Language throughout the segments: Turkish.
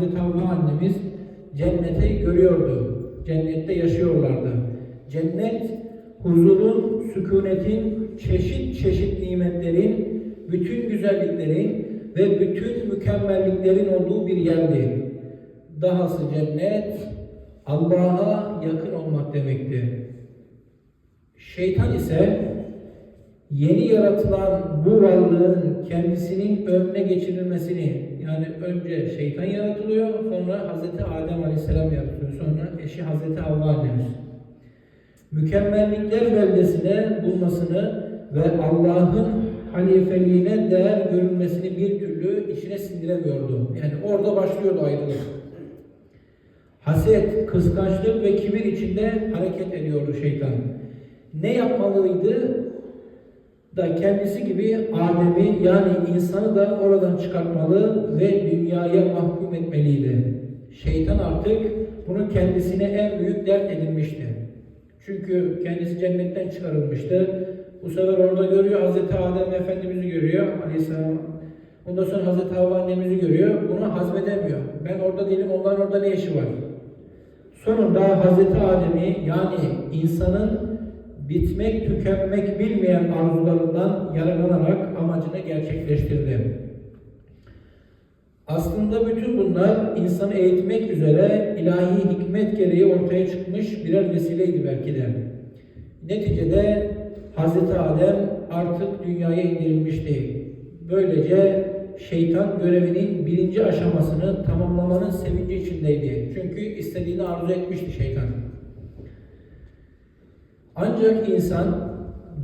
Hazreti Havva annemiz cennete görüyordu. Cennette yaşıyorlardı. Cennet huzurun, sükunetin, çeşit çeşit nimetlerin, bütün güzelliklerin ve bütün mükemmelliklerin olduğu bir yerdi. Dahası cennet Allah'a yakın olmak demekti. Şeytan ise yeni yaratılan bu varlığın kendisinin önüne geçirilmesini yani önce şeytan yaratılıyor sonra Hazreti Adem Aleyhisselam yaratılıyor sonra eşi Hazreti Havva annemiz. Mükemmellikler beldesine bulmasını ve Allah'ın halifeliğine değer görülmesini bir türlü içine sindiremiyordu. Yani orada başlıyordu ayrılık. Haset, kıskançlık ve kibir içinde hareket ediyordu şeytan. Ne yapmalıydı? Da kendisi gibi Adem'i yani insanı da oradan çıkartmalı ve dünyaya mahkum etmeliydi. Şeytan artık bunu kendisine en büyük dert edinmişti. Çünkü kendisi cennetten çıkarılmıştı. Bu sefer orada görüyor Hazreti Adem Efendimiz'i görüyor Aleyhisselam. Ondan sonra Hazreti Havva annemizi görüyor. Bunu hazmedemiyor. Ben orada değilim, onların orada ne işi var? Sonunda Hazreti Adem'i yani insanın bitmek tükenmek bilmeyen arzularından yararlanarak amacını gerçekleştirdi. Aslında bütün bunlar insanı eğitmek üzere ilahi hikmet gereği ortaya çıkmış birer vesileydi belki de. Neticede Hazreti Adem artık dünyaya indirilmişti. Böylece şeytan görevinin birinci aşamasını tamamlamanın sevinci içindeydi. Çünkü istediğini arzu etmişti şeytan. Ancak insan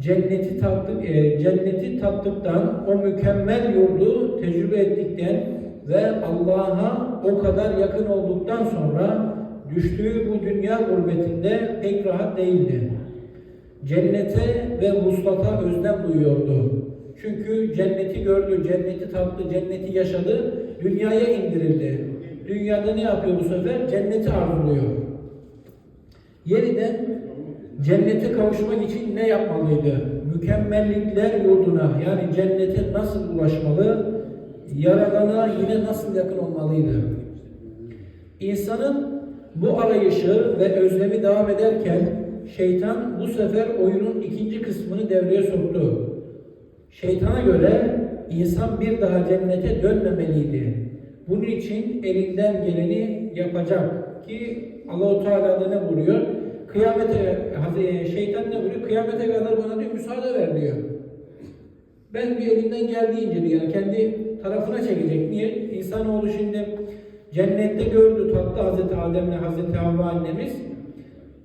cenneti tattık, e, cenneti tattıktan, o mükemmel yurdu tecrübe ettikten ve Allah'a o kadar yakın olduktan sonra düştüğü bu dünya gurbetinde pek rahat değildi. Cennete ve vuslata özlem duyuyordu. Çünkü cenneti gördü, cenneti tattı, cenneti yaşadı, dünyaya indirildi. Dünyada ne yapıyor bu sefer? Cenneti arzuluyor. Yeniden cennete kavuşmak için ne yapmalıydı? Mükemmellikler yurduna yani cennete nasıl ulaşmalı? Yaradana yine nasıl yakın olmalıydı? İnsanın bu arayışı ve özlemi devam ederken şeytan bu sefer oyunun ikinci kısmını devreye soktu. Şeytana göre insan bir daha cennete dönmemeliydi. Bunun için elinden geleni yapacak ki Allahu Teala da ne buyuruyor? Kıyamete şeytan ne buyuruyor? Kıyamete kadar bana diyor müsaade ver diyor. Ben bir elinden geldiğince diyor yani kendi tarafına çekecek. Niye? İnsanoğlu şimdi cennette gördü tatlı Hazreti Adem'le Hazreti Havva annemiz.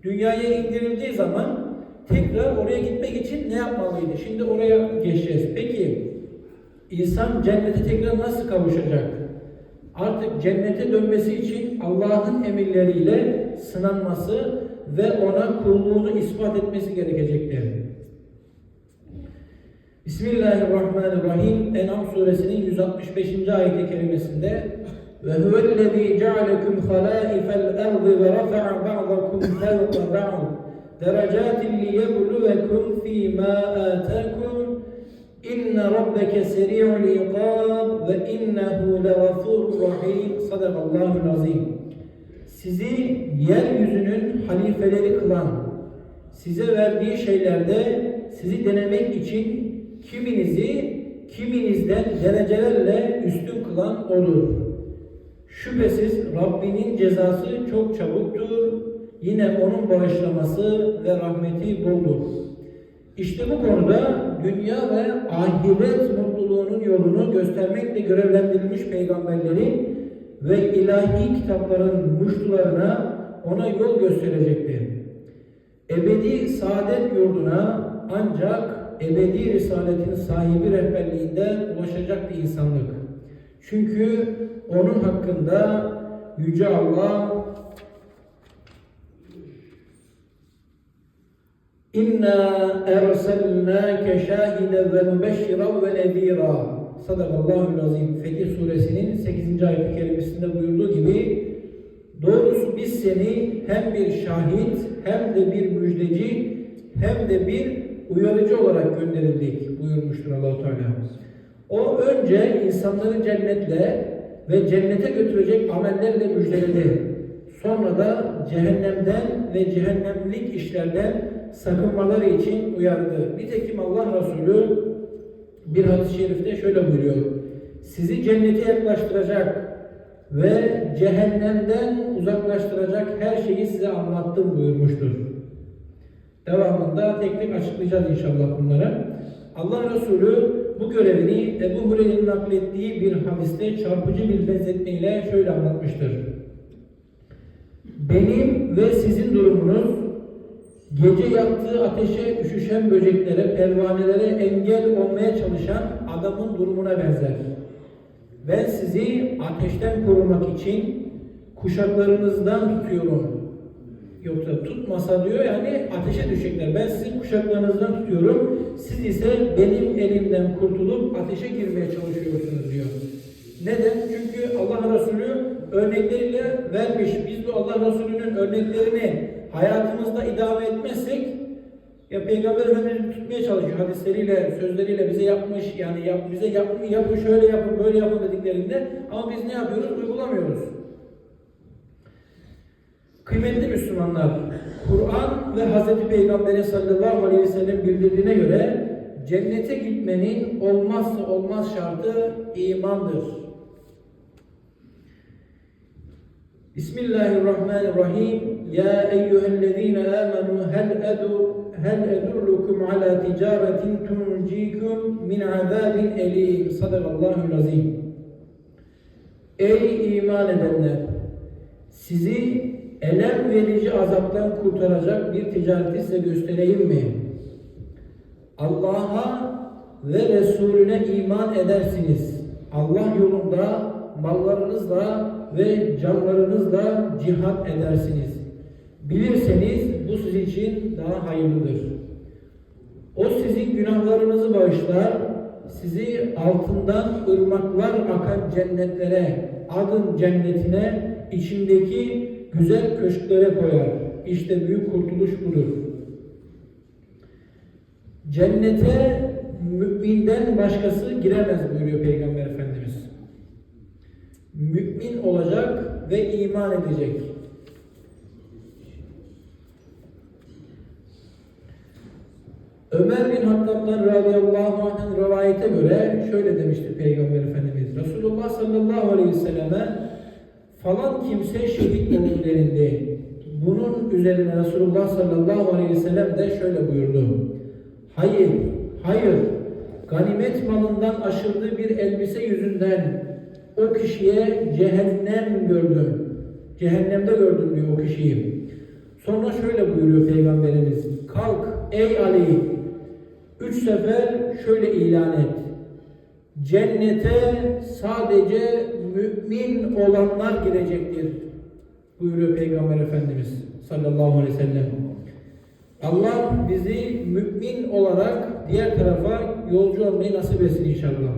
Dünyaya indirildiği zaman tekrar oraya gitmek için ne yapmalıydı? Şimdi oraya geçeceğiz. Peki insan cennete tekrar nasıl kavuşacak? Artık cennete dönmesi için Allah'ın emirleriyle sınanması ve ona kulluğunu ispat etmesi gerekecektir. Bismillahirrahmanirrahim. En'am suresinin 165. ayet-i kerimesinde ve huvellezî cealekum halâifel erdi ve rafa'a ba'dakum fevqa ba'd derecatin liyebluvekum fîmâ âtâkum inne rabbeke seri'ul ikâb ve innehu legafûrur rahîm sadakallâhul azîm sizi yeryüzünün halifeleri kılan, size verdiği şeylerde sizi denemek için kiminizi kiminizden derecelerle üstün kılan olur. Şüphesiz Rabbinin cezası çok çabuktur. Yine onun bağışlaması ve rahmeti boldur. İşte bu konuda dünya ve ahiret mutluluğunun yolunu göstermekle görevlendirilmiş peygamberleri ve ilahi kitapların muştularına ona yol gösterecektir. Ebedi saadet yurduna ancak ebedi risaletin sahibi rehberliğinde ulaşacak bir insanlık. Çünkü onun hakkında Yüce Allah İnna erselnâke şahiden ve mübeşşiran ve nezîrâ. Sadakallahul azim. Fetih suresinin 8. ayet-i kerimesinde buyurduğu gibi doğrusu biz seni hem bir şahit hem de bir müjdeci hem de bir uyarıcı olarak gönderildik buyurmuştur Allahu Teala. O önce insanları cennetle ve cennete götürecek amellerle müjdeledi. Sonra da cehennemden ve cehennemlik işlerden sakınmaları için uyardı. Nitekim Allah Resulü bir hadis-i şerifte şöyle buyuruyor. Sizi cennete yaklaştıracak ve cehennemden uzaklaştıracak her şeyi size anlattım buyurmuştur. Devamında tek tek açıklayacağız inşallah bunları. Allah Resulü bu görevini Ebu Hureyre'nin naklettiği bir hadiste çarpıcı bir benzetmeyle şöyle anlatmıştır. Benim ve sizin durumunuz gece yaktığı ateşe üşüşen böceklere, pervanelere engel olmaya çalışan adamın durumuna benzer. Ben sizi ateşten korumak için kuşaklarınızdan tutuyorum. Yoksa tutmasa diyor yani ateşe düşecekler. Ben sizin kuşaklarınızdan tutuyorum. Siz ise benim elimden kurtulup ateşe girmeye çalışıyorsunuz diyor. Neden? Çünkü Allah Resulü örnekleriyle vermiş. Biz bu Allah Resulü'nün örneklerini hayatımızda idame etmezsek ya Peygamber Efendimiz tutmaya çalışıyor hadisleriyle, sözleriyle bize yapmış yani yap, bize yapın, yapın şöyle yapın, böyle yapın dediklerinde ama biz ne yapıyoruz? Uygulamıyoruz. Kıymetli Müslümanlar, Kur'an ve Hz. Peygamber sallallahu aleyhi ve sellem bildirdiğine göre cennete gitmenin olmazsa olmaz şartı imandır. Bismillahirrahmanirrahim. Ya eyyühellezine amenu hel edu hel edullukum ala ticaretin tuncikum min azabin elim. Sadakallahu azim. Ey iman edenler! Sizi elem verici azaptan kurtaracak bir ticareti size göstereyim mi? Allah'a ve Resulüne iman edersiniz. Allah yolunda mallarınızla ve canlarınızla cihat edersiniz. Bilirseniz bu sizin için daha hayırlıdır. O sizin günahlarınızı bağışlar, sizi altından ırmaklar akan cennetlere, adın cennetine, içindeki güzel köşklere koyar. İşte büyük kurtuluş budur. Cennete müminden başkası giremez buyuruyor Peygamber. Mümin olacak ve iman edecek. Ömer bin Hattab'dan radıyallahu anh'ın rivayete göre şöyle demiştir Peygamber Efendimiz. Resulullah sallallahu aleyhi ve selleme falan kimse şehit olur. Bunun üzerine Resulullah sallallahu aleyhi ve sellem de şöyle buyurdu. Hayır, hayır. Ganimet malından aşırdığı bir elbise yüzünden o kişiye cehennem gördüm. Cehennemde gördüm diyor o kişiyi. Sonra şöyle buyuruyor Peygamberimiz. Kalk ey Ali. Üç sefer şöyle ilan et. Cennete sadece mümin olanlar girecektir. Buyuruyor Peygamber Efendimiz sallallahu aleyhi ve sellem. Allah bizi mümin olarak diğer tarafa yolcu olmayı nasip etsin inşallah.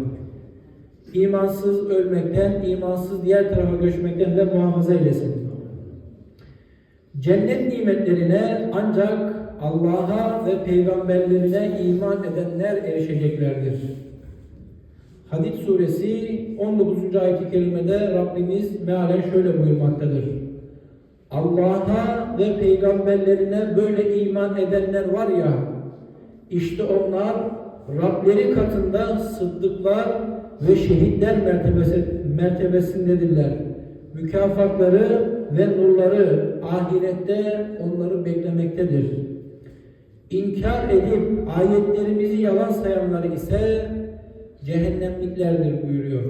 İmansız ölmekten, imansız diğer tarafa göçmekten de muhafaza eylesin. Cennet nimetlerine ancak Allah'a ve peygamberlerine iman edenler erişeceklerdir. Hadid suresi 19. ayet-i kerimede Rabbimiz mealen şöyle buyurmaktadır. Allah'a ve peygamberlerine böyle iman edenler var ya, işte onlar Rableri katında sıddıklar ve şehitler mertebesi, mertebesindedirler. Mükafatları ve nurları ahirette onları beklemektedir. İnkar edip ayetlerimizi yalan sayanları ise cehennemliklerdir buyuruyor.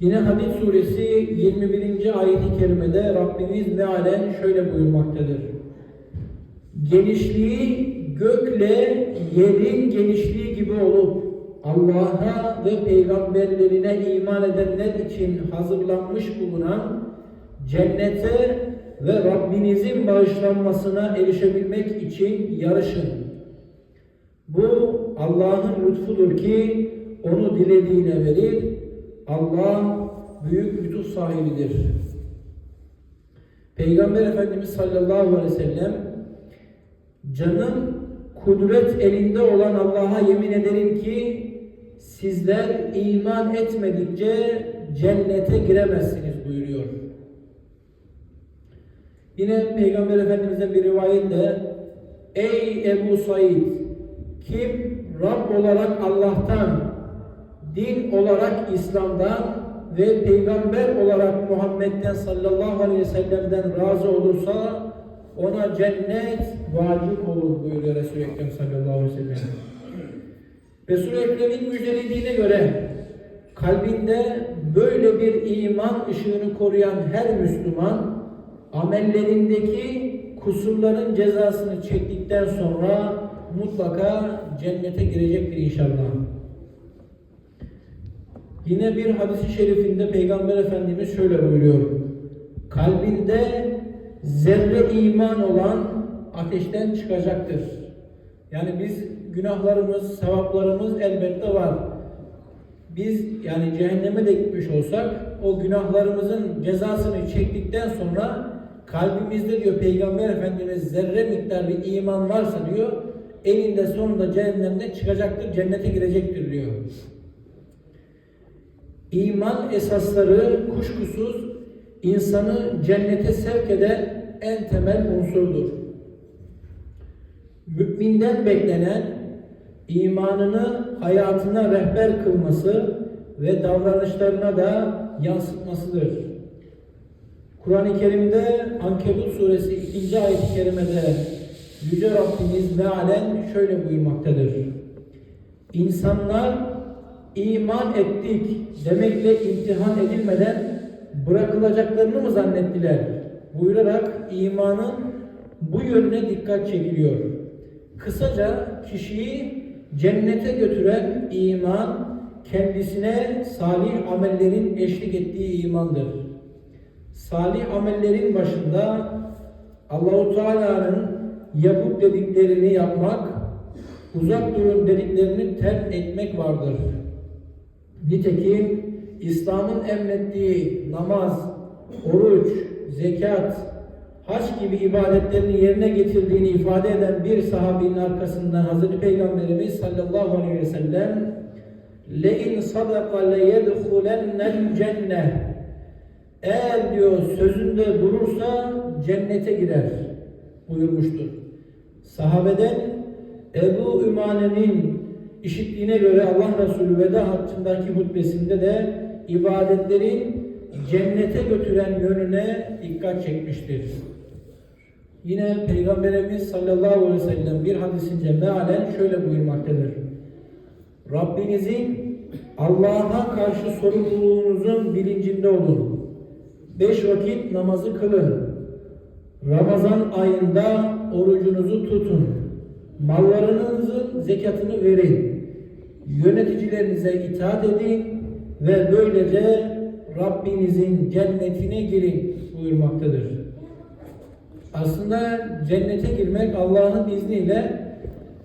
Yine Hadid suresi 21. ayeti kerimede Rabbimiz mealen şöyle buyurmaktadır. Genişliği gökle yerin genişliği gibi olup Allah'a ve peygamberlerine iman edenler için hazırlanmış bulunan cennete ve Rabbinizin bağışlanmasına erişebilmek için yarışın. Bu Allah'ın lütfudur ki onu dilediğine verir. Allah büyük lütuf sahibidir. Peygamber Efendimiz sallallahu aleyhi ve sellem canım kudret elinde olan Allah'a yemin ederim ki sizler iman etmedikçe cennete giremezsiniz buyuruyor. Yine Peygamber Efendimiz'den bir rivayette Ey Ebu Said kim Rab olarak Allah'tan din olarak İslam'dan ve peygamber olarak Muhammed'den sallallahu aleyhi ve sellem'den razı olursa ona cennet vacip olur buyuruyor Resul-i Ekrem sallallahu aleyhi ve sellem. Resul-i Ekrem'in müjdelediğine göre kalbinde böyle bir iman ışığını koruyan her Müslüman amellerindeki kusurların cezasını çektikten sonra mutlaka cennete girecektir inşallah. Yine bir hadisi şerifinde Peygamber Efendimiz şöyle buyuruyor. Kalbinde zerre iman olan ateşten çıkacaktır. Yani biz günahlarımız, sevaplarımız elbette var. Biz yani cehenneme de gitmiş olsak o günahlarımızın cezasını çektikten sonra kalbimizde diyor Peygamber Efendimiz zerre miktarı iman varsa diyor elinde sonunda cehennemden çıkacaktır, cennete girecektir diyor. İman esasları kuşkusuz insanı cennete sevk eden en temel unsurdur. Müminden beklenen imanını hayatına rehber kılması ve davranışlarına da yansıtmasıdır. Kur'an-ı Kerim'de Ankebut suresi 2. ayet-i kerimede Yüce Rabbimiz mealen şöyle buyurmaktadır. İnsanlar iman ettik demekle imtihan edilmeden bırakılacaklarını mı zannettiler? Buyurarak imanın bu yönüne dikkat çekiliyor. Kısaca kişiyi cennete götüren iman kendisine salih amellerin eşlik ettiği imandır. Salih amellerin başında Allahu Teala'nın yapıp dediklerini yapmak, uzak durun dediklerini terk etmek vardır. Nitekim İslam'ın emrettiği namaz, oruç, zekat, hac gibi ibadetlerini yerine getirdiğini ifade eden bir sahabinin arkasından Hazreti Peygamberimiz sallallahu aleyhi ve sellem لَاِنْ صَدَقَ لَيَدْخُلَنَّ الْجَنَّةِ Eğer diyor sözünde durursa cennete girer buyurmuştur. Sahabeden Ebu Ümane'nin işittiğine göre Allah Resulü veda haccındaki hutbesinde de ibadetlerin cennete götüren yönüne dikkat çekmiştir. Yine Peygamberimiz sallallahu aleyhi ve sellem bir hadisinde mealen şöyle buyurmaktadır. Rabbinizin Allah'a karşı sorumluluğunuzun bilincinde olun. Beş vakit namazı kılın. Ramazan ayında orucunuzu tutun. Mallarınızın zekatını verin. Yöneticilerinize itaat edin ve böylece Rabbinizin cennetine girin buyurmaktadır. Aslında cennete girmek Allah'ın izniyle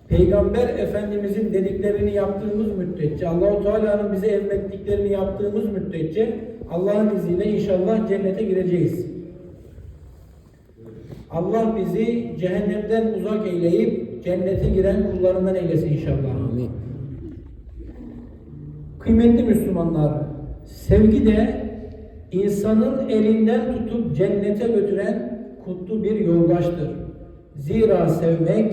Peygamber Efendimizin dediklerini yaptığımız müddetçe, Allahu Teala'nın bize emrettiklerini yaptığımız müddetçe Allah'ın izniyle inşallah cennete gireceğiz. Allah bizi cehennemden uzak eyleyip cennete giren kullarından eylesin inşallah. Amin. Kıymetli Müslümanlar, sevgi de insanın elinden tutup cennete götüren kutlu bir yoldaştır. Zira sevmek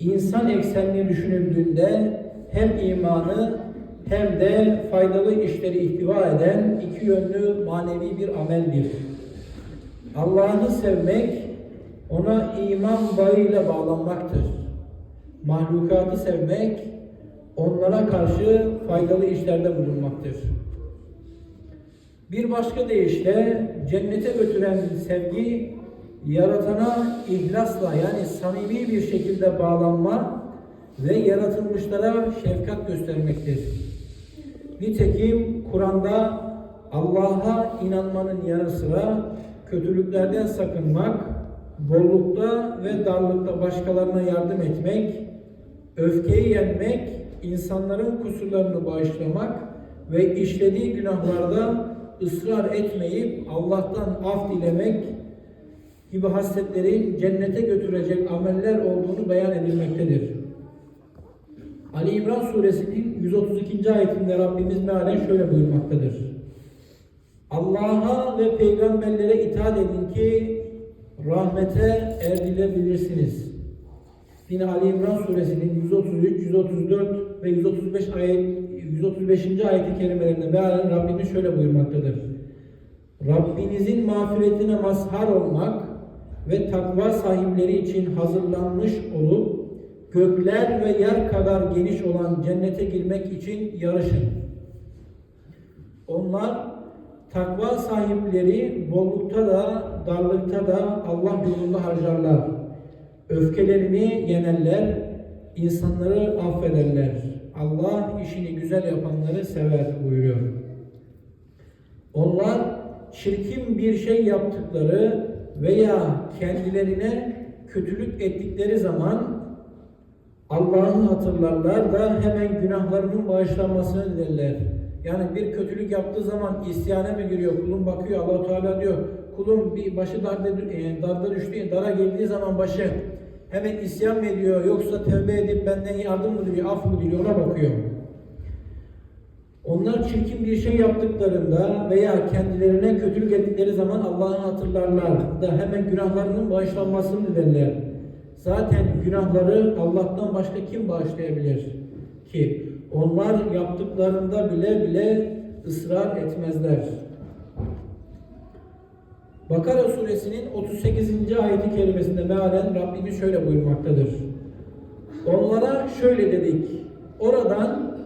insan eksenli düşünüldüğünde hem imanı hem de faydalı işleri ihtiva eden iki yönlü manevi bir ameldir. Allah'ı sevmek ona iman bağıyla bağlanmaktır. Mahlukatı sevmek onlara karşı faydalı işlerde bulunmaktır. Bir başka deyişle cennete götüren sevgi yaratana ihlasla yani samimi bir şekilde bağlanma ve yaratılmışlara şefkat göstermektir. Nitekim Kur'an'da Allah'a inanmanın yanı sıra kötülüklerden sakınmak, bollukta ve darlıkta başkalarına yardım etmek, öfkeyi yenmek, insanların kusurlarını bağışlamak ve işlediği günahlarda ısrar etmeyip Allah'tan af dilemek gibi hasletlerin cennete götürecek ameller olduğunu beyan edilmektedir. Ali İmran suresinin 132. ayetinde Rabbimiz mealen şöyle buyurmaktadır. Allah'a ve peygamberlere itaat edin ki rahmete erdilebilirsiniz. Yine Ali İmran suresinin 133, 134 ve 135 ayet 135. ayet-i kerimelerinde mealen Rabbimiz şöyle buyurmaktadır. Rabbinizin mağfiretine mazhar olmak ve takva sahipleri için hazırlanmış olup gökler ve yer kadar geniş olan cennete girmek için yarışın. Onlar takva sahipleri bollukta da darlıkta da Allah yolunda harcarlar. Öfkelerini yenerler, insanları affederler. Allah işini güzel yapanları sever buyuruyor. Onlar çirkin bir şey yaptıkları veya kendilerine kötülük ettikleri zaman Allah'ı hatırlarlar da hemen günahlarının bağışlanmasını dilerler. Yani bir kötülük yaptığı zaman isyana mı giriyor? Kulum bakıyor Allahu Teala diyor. Kulum bir başı darda, e, darda düştü, dara geldiği zaman başı hemen isyan mı ediyor? Yoksa tevbe edip benden yardım mı diliyor, af mı diliyor? Ona bakıyor. Onlar çirkin bir şey yaptıklarında veya kendilerine kötülük ettikleri zaman Allah'ı hatırlarlar da hemen günahlarının bağışlanmasını dilerler. Zaten günahları Allah'tan başka kim bağışlayabilir ki? Onlar yaptıklarında bile bile ısrar etmezler. Bakara suresinin 38. ayeti kerimesinde mealen Rabbimiz şöyle buyurmaktadır. Onlara şöyle dedik. Oradan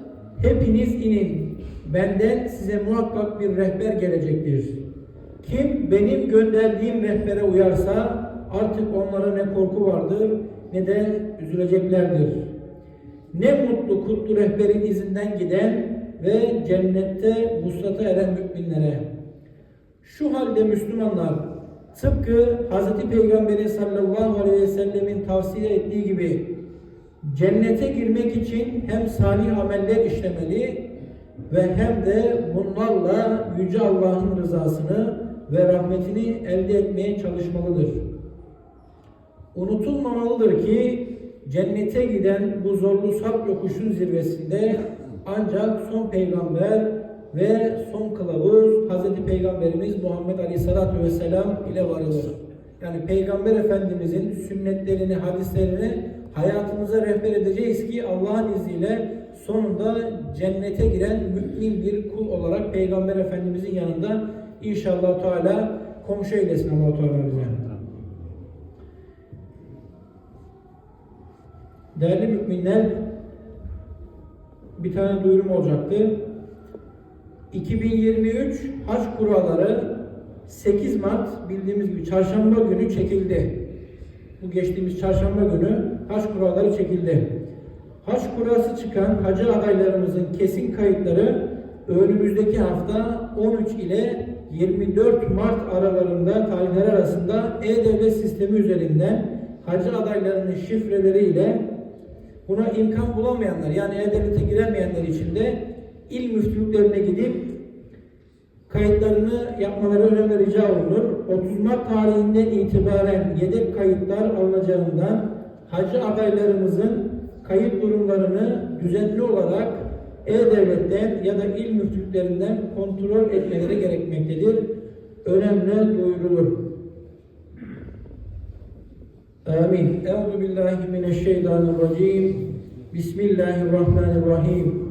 hepiniz inin. Benden size muhakkak bir rehber gelecektir. Kim benim gönderdiğim rehbere uyarsa artık onlara ne korku vardır ne de üzüleceklerdir. Ne mutlu kutlu rehberin izinden giden ve cennette vuslata eren müminlere. Şu halde Müslümanlar tıpkı Hz. Peygamber'in sallallahu aleyhi ve sellemin tavsiye ettiği gibi cennete girmek için hem salih ameller işlemeli ve hem de bunlarla Yüce Allah'ın rızasını ve rahmetini elde etmeye çalışmalıdır. Unutulmamalıdır ki cennete giden bu zorlu sarp yokuşun zirvesinde ancak son peygamber ve son kılavuz Hz. Peygamberimiz Muhammed Aleyhisselatü Vesselam ile varılır. Yani Peygamber Efendimizin sünnetlerini, hadislerini hayatımıza rehber edeceğiz ki Allah'ın izniyle sonunda cennete giren mümin bir kul olarak Peygamber Efendimizin yanında inşallah Teala komşu eylesin Allah Teala bize. Değerli müminler, bir tane duyurum olacaktı. 2023 Haç kuralları 8 Mart bildiğimiz gibi çarşamba günü çekildi. Bu geçtiğimiz çarşamba günü Haç kuralları çekildi. Haç kurası çıkan hacı adaylarımızın kesin kayıtları önümüzdeki hafta 13 ile 24 Mart aralarında tarihler arasında e-devlet sistemi üzerinden hacı adaylarının şifreleriyle buna imkan bulamayanlar yani e-devlete giremeyenler için de il müftülüklerine gidip kayıtlarını yapmaları önemli rica olunur. 30 Mart tarihinden itibaren yedek kayıtlar alınacağından hacı adaylarımızın kayıt durumlarını düzenli olarak e-devletten ya da il müftülüklerinden kontrol etmeleri gerekmektedir. Önemli duyurulur. Amin. Euzu billahi mineşşeytanirracim. Bismillahirrahmanirrahim.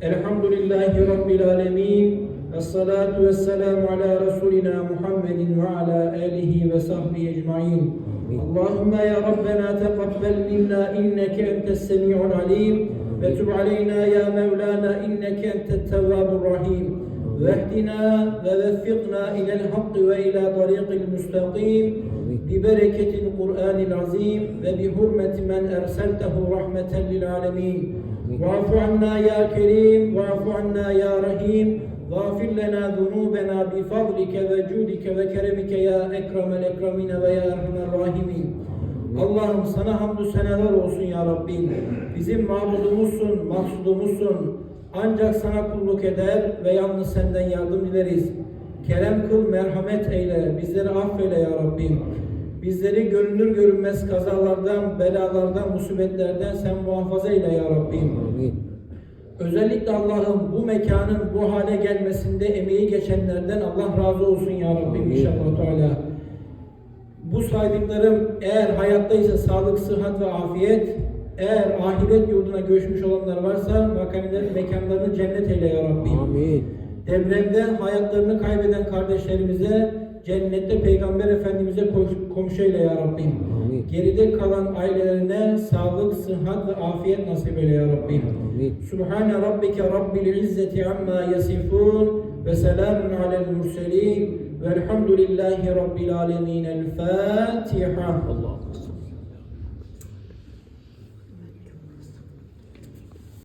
Elhamdülillahi rabbil alamin. الصلاة والسلام على رسولنا محمد وعلى آله وصحبه أجمعين. اللهم يا ربنا تقبل منا إنك أنت السميع العليم. وتب علينا يا مولانا إنك أنت التواب الرحيم. واهدنا ووفقنا إلى الحق وإلى طريق المستقيم. ببركة القرآن العظيم وبحرمة من أرسلته رحمة للعالمين. واعف عنا يا كريم واعف عنا يا رحيم. واغفر لنا ذنوبنا بفضلك وجودك وكرمك يا أكرم الأكرمين ويا أرحم الراحمين Allah'ım sana hamdü seneler olsun ya Rabbim. Bizim mabudumuzsun, maksudumuzsun. Ancak sana kulluk eder ve yalnız senden yardım dileriz. Kerem kıl, merhamet eyle, bizleri affeyle ya Rabbim. Bizleri görünür görünmez kazalardan, belalardan, musibetlerden sen muhafaza eyle ya Rabbim. Amin. Özellikle Allah'ım bu mekanın bu hale gelmesinde emeği geçenlerden Allah razı olsun ya Rabbim inşallah Teala. Bu saydıklarım eğer hayattaysa sağlık, sıhhat ve afiyet, eğer ahiret yurduna göçmüş olanlar varsa makamları, mekanlarını cennet eyle ya Rabbim. Amin. Depremde hayatlarını kaybeden kardeşlerimize cennette Peygamber Efendimiz'e komşu eyle ya Rabbim. Amin. Geride kalan ailelerine sağlık, sıhhat ve afiyet nasip eyle ya Rabbim. Amin. Subhane rabbike rabbil izzeti amma yasifun ve selamun alel murselin velhamdülillahi rabbil alemin. El Fatiha. Allah'a